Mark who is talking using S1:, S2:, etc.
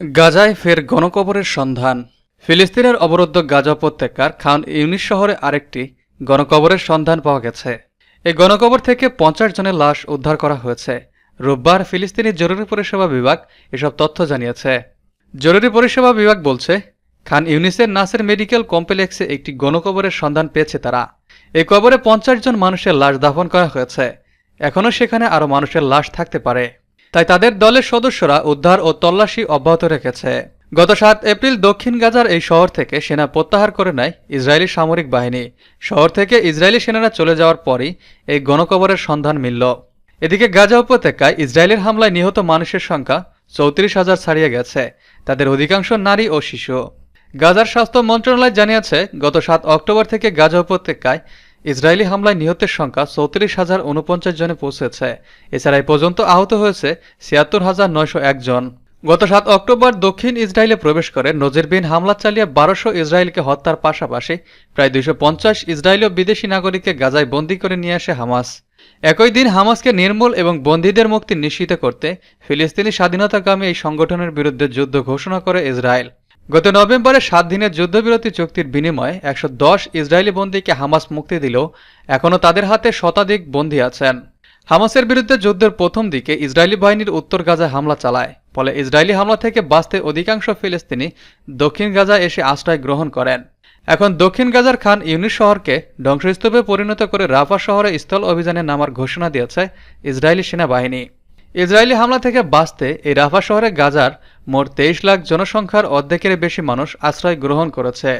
S1: গাজায় ফের গণকবরের সন্ধান। ফিলিস্তিনের অবরুদ্ধ গাজা উপত্যকার খান ইউনিস শহরে আরেকটি গণকবরের সন্ধান পাওয়া গেছে। এই গণকবর থেকে পঞ্চাশ জনের লাশ উদ্ধার করা হয়েছে। রোববার ফিলিস্তিনি জরুরি পরিষেবা বিভাগ এসব তথ্য জানিয়েছে। জরুরি পরিষেবা বিভাগ বলছে, খান ইউনিসের নাসের মেডিকেল কমপ্লেক্সে একটি গণকবরের সন্ধান পেয়েছে তারা। এই কবরে পঞ্চাশ জন মানুষের লাশ দাফন করা হয়েছে। এখনও সেখানে আরও মানুষের লাশ থাকতে পারে। তাই তাদের দলের সদস্যরা উদ্ধার ও তল্লাশি অব্যাহত রেখেছে। গত সাত এপ্রিল দক্ষিণ গাজার এই শহর থেকে সেনা প্রত্যাহার করে নেয় ইসরায়েলি সামরিক বাহিনী। শহর থেকে ইসরায়েলি সেনারা চলে যাওয়ার পরই এই গণকবরের সন্ধান মিলল। এদিকে গাজা উপত্যকায় ইসরায়েলের হামলায় নিহত মানুষের সংখ্যা চৌত্রিশ হাজার ছাড়িয়ে গেছে। তাদের অধিকাংশ নারী ও শিশু। গাজার স্বাস্থ্য মন্ত্রণালয় জানিয়েছে, গত সাত অক্টোবর থেকে গাজা উপত্যকায় ইসরায়েলি হামলায় নিহতের সংখ্যা চৌত্রিশ হাজার উনপঞ্চাশ জনে পৌঁছেছে। এছাড়া এই পর্যন্ত আহত হয়েছে ছিয়াত্তর হাজার নয়শো একজন গত সাত অক্টোবর দক্ষিণ ইসরায়েলে প্রবেশ করে নজিরবিহীন হামলা চালিয়ে বারোশো ইসরায়েলকে হত্যার পাশাপাশি প্রায় দুইশো পঞ্চাশ ইসরায়েলীয় বিদেশি নাগরিককে গাজায় বন্দি করে নিয়ে আসে হামাস। একই দিন হামাসকে নির্মূল এবং বন্দীদের মুক্তি নিশ্চিত করতে ফিলিস্তিনি স্বাধীনতাকামী এই সংগঠনের বিরুদ্ধে যুদ্ধ ঘোষণা করে ইসরায়েল। গত নভেম্বরে সাত দিনের যুদ্ধবিরতি চুক্তির বিনিময়ে একশো দশ ইসরায়েলি বন্দীকে হামাস মুক্তি দিলেও এখনও তাদের হাতে শতাধিক বন্দী আছেন। হামাসের বিরুদ্ধে যুদ্ধের প্রথম দিকে ইসরায়েলি বাহিনীর উত্তর গাজায় হামলা চালায়। ফলে ইসরায়েলি হামলা থেকে বাঁচতে অধিকাংশ ফিলিস্তিনি দক্ষিণ গাজায় এসে আশ্রয় গ্রহণ করেন। এখন দক্ষিণ গাজার খান ইউনিস শহরকে ধ্বংসস্তূপে পরিণত করে রাফা শহরে স্থল অভিযানে নামার ঘোষণা দিয়েছে ইসরায়েলি সেনাবাহিনী। ইসরায়েলি হামলা থেকে বাঁচতে এই রাফা শহরে গাজার মোট তেইশ লাখ জনসংখ্যার অর্ধেকের বেশি মানুষ আশ্রয় গ্রহণ করেছে।